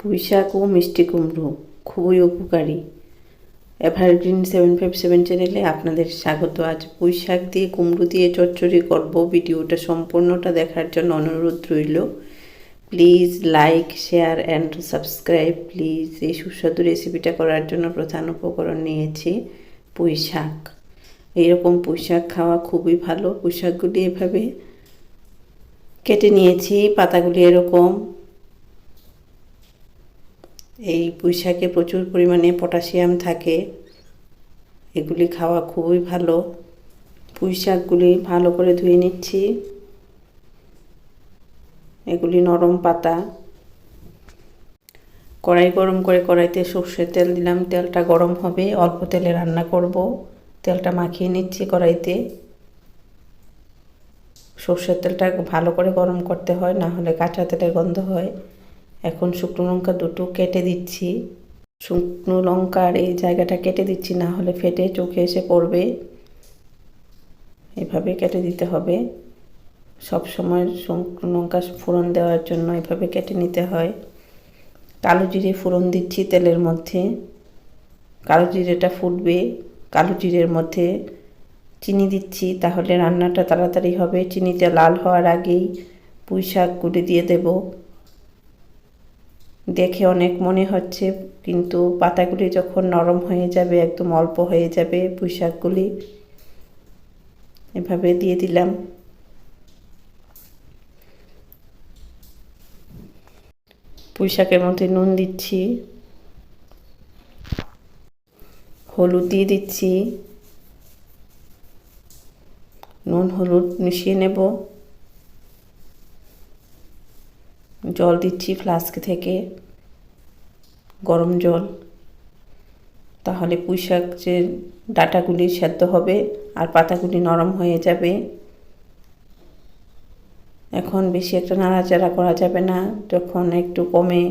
পুঁই শাক ও মিষ্টি কুমড়ো, খুবই উপকারী। এভারগ্রিন সেভেন ফাইভ সেভেন চ্যানেলে আপনাদের স্বাগত। আজ পুঁই শাক দিয়ে কুমড়ো দিয়ে চচ্চড়ি করব। ভিডিওটা সম্পূর্ণটা দেখার জন্য অনুরোধ রইল। Please like, share and subscribe. Please এই সুস্বাদু রেসিপিটা করার জন্য প্রধান উপকরণ নিয়েছি পুঁই শাক এইরকম পুঁই শাক খাওয়া খুবই ভালো। পুঁই শাকগুলি এভাবে কেটে নিয়েছি, পাতাগুলি এরকম। এই পুঁই শাকে প্রচুর পরিমাণে পটাশিয়াম থাকে। এগুলি খাওয়া খুবই ভালো। পুঁই শাকগুলি ভালো করে ধুয়ে নিচ্ছি। এগুলি নরম পাতা। কড়াই গরম করে কড়াইতে সর্ষের তেল দিলাম। তেলটা গরম হবে, অল্প তেলে রান্না করব। তেলটা মাখিয়ে নিচ্ছি কড়াইতে। সর্ষের তেলটা ভালো করে গরম করতে হয়, না হলে কাঁচা তেলের গন্ধ হয়। এখন শুকনো লঙ্কা দুটো কেটে দিচ্ছি। শুকনো লঙ্কার এই জায়গাটা কেটে দিচ্ছি, না হলে ফেটে চোখে এসে পড়বে। এভাবে কেটে দিতে হবে। সব সময় শুকনো লঙ্কা ফোড়ন দেওয়ার জন্য এভাবে কেটে নিতে হয়। কালো জিরে ফোড়ন দিচ্ছি তেলের মধ্যে। কালো জিরেটা ফুটবে, কালো জিরের মধ্যে চিনি দিচ্ছি, তাহলে রান্নাটা তাড়াতাড়ি হবে। চিনিটা লাল হওয়ার আগেই পুঁই শাকগুলি দিয়ে দেব। দেখে অনেক মনে হচ্ছে, কিন্তু পাতাগুলি যখন নরম হয়ে যাবে, একদম অল্প হয়ে যাবে পুঁই শাকগুলি এভাবে দিয়ে দিলাম। পুঁই শাকের মধ্যে নুন দিচ্ছি, হলুদ দিয়ে দিচ্ছি, নুন হলুদ মিশিয়ে নেব। জল দিচ্ছি ফ্লাস্ক থেকে, গরম জল। তাহলে পুঁই শাক যে ডাটাগুলি সেদ্ধ হবে আর পাতাগুলি নরম হয়ে যাবে। এখন বেশি একটা নাড়াচাড়া করা যাবে না, যখন একটু কমে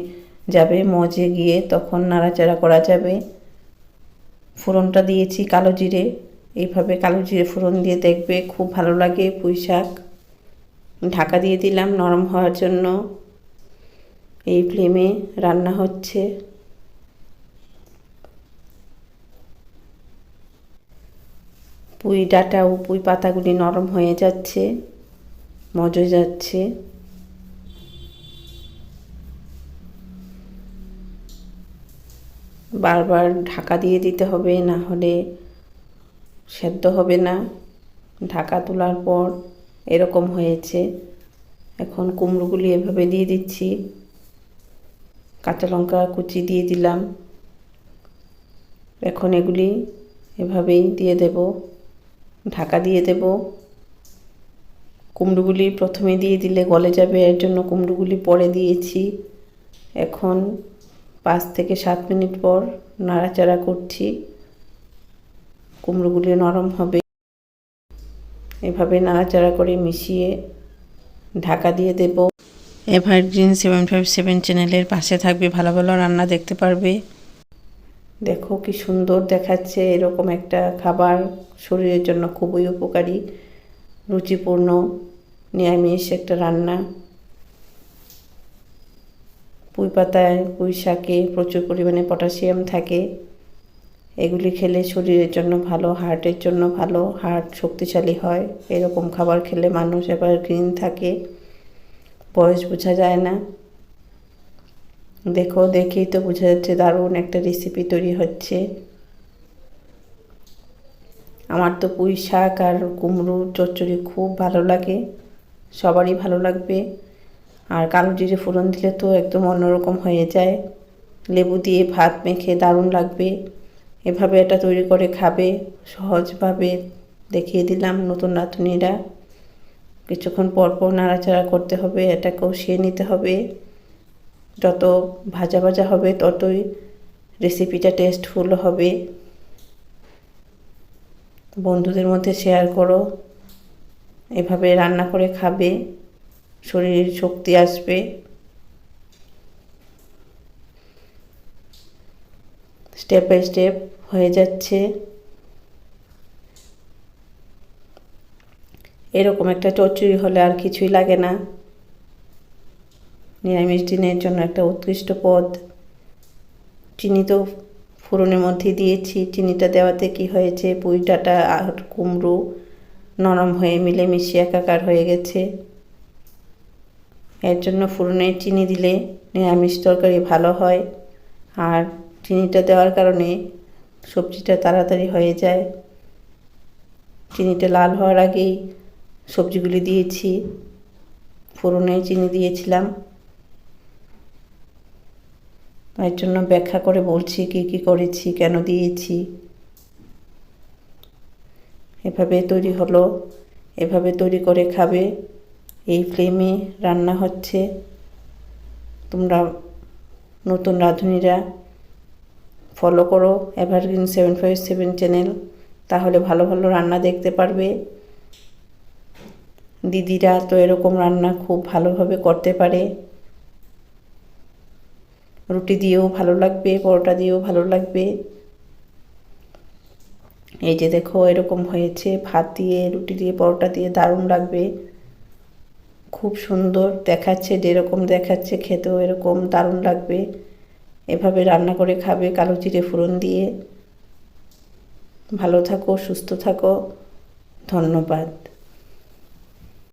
যাবে মজে গিয়ে তখন নাড়াচাড়া করা যাবে। ফোড়নটা দিয়েছি কালো জিরে, এইভাবে কালো জিরে ফোড়ন দিয়ে দেখবে খুব ভালো লাগে পুঁই শাক ঢাকা দিয়ে দিলাম নরম হওয়ার জন্য। এই ফ্লেমে রান্না হচ্ছে। পুঁই ডাটা ও পুঁই পাতাগুলি নরম হয়ে যাচ্ছে, মজে যাচ্ছে। বারবার ঢাকা দিয়ে দিতে হবে, না হলে সেদ্ধ হবে না। ঢাকা তোলার পর এরকম হয়েছে। এখন কুমড়োগুলি এভাবে দিয়ে দিচ্ছি। কাঁচা লঙ্কা কুচি দিয়ে দিলাম। এখন এগুলি এভাবেই দিয়ে দেব। ঢাকা দিয়ে দেব। কুমড়োগুলি প্রথমে দিয়ে দিলে গলে যাবে, এর জন্য কুমড়োগুলি পরে দিয়েছি। এখন পাঁচ থেকে সাত মিনিট পর নাড়াচাড়া করছি। কুমড়োগুলি নরম হবে। এভাবে নাড়াচাড়া করে মিশিয়ে ঢাকা দিয়ে দেব। এভারগ্রিন সেভেন ফাইভ সেভেন চ্যানেলের পাশে থাকবে, ভালো ভালো রান্না দেখতে পারবে। দেখো কি সুন্দর দেখাচ্ছে, এরকম একটা খাবার শরীরের জন্য খুবই উপকারী, রুচিপূর্ণ, নিরামিষ একটা রান্না। পুঁই পাতায় পুঁই শাকে প্রচুর পরিমাণে পটাশিয়াম থাকে। এগুলি খেলে শরীরের জন্য ভালো, হার্টের জন্য ভালো, হার্ট শক্তিশালী হয়। এরকম খাবার খেলে মানুষ এবার গ্রিন থাকে। বয়স বোঝা যায় না। দেখো, দেখেই তো বোঝা যাচ্ছে দারুণ একটা রেসিপি তৈরি হচ্ছে। আমার তো পুঁই শাক আর কুমড়ো চচ্চড়ি খুব ভালো লাগে, সবারই ভালো লাগবে। আর কালো জিরে ফোড়ন দিলে তো একদম অন্যরকম হয়ে যায়। লেবু দিয়ে ভাত মেখে দারুণ লাগবে। এভাবে এটা তৈরি করে খাবে, সহজভাবে দেখিয়ে দিলাম নতুন নাতুনিরা। কিছুক্ষণ পর পর নাড়াচাড়া করতে হবে, এটা কষিয়ে নিতে হবে। যত ভাজা ভাজা হবে, ততই রেসিপিটা টেস্টফুল হবে। বন্ধুদের মধ্যে শেয়ার করো। এভাবে রান্না করে খাবে শরীর শক্তি আসবে। স্টেপ বাই স্টেপ হয়ে যাচ্ছে। এরকম একটা চচ্চড়ি হলে আর কিছুই লাগে না। নিরামিষ দিনের জন্য একটা উৎকৃষ্ট পদ। চিনি তো ফোড়নের মধ্যে দিয়েছি। চিনিটা দেওয়াতে কি হয়েছে? পুঁই ডাঁটা আর কুমড়ো নরম হয়ে মিলে মিলেমিশে একাকার হয়ে গেছে। এর জন্য ফোড়নে চিনি দিলে নিরামিষ তরকারি ভালো হয়। আর চিনিটা দেওয়ার কারণে সবজিটা তাড়াতাড়ি হয়ে যায়। চিনিটা লাল হওয়ার আগেই সবজিগুলি দিয়েছি ফোড়নে চিনি দিয়েছিলাম। এর জন্য ব্যাখ্যা করে বলছি কি কি করেছি, কেন দিয়েছি। এভাবে তৈরি হলো, এভাবে তৈরি করে খাবে, এই ফ্লেমে রান্না হচ্ছে। তোমরা নতুন রাঁধুনিরা ফলো করো evergreen seven five seven channel তাহলে ভালো ভালো রান্না দেখতে পারবে। দিদিরা তো এরকম রান্না খুব ভালোভাবে করতে পারে। রুটি দিয়েও ভালো লাগবে, পরোটা দিয়েও ভালো লাগবে। এই যে দেখো, এরকম হয়েছে। ভাত দিয়ে, রুটি দিয়ে, পরোটা দিয়ে দারুণ লাগবে। খুব সুন্দর দেখাচ্ছে, যেরকম দেখাচ্ছে খেতেও এরকম দারুণ লাগবে। এভাবে রান্না করে খাবে কালো জিরে ফোড়ন দিয়ে। ভালো থাকো, সুস্থ থাকো। ধন্যবাদ।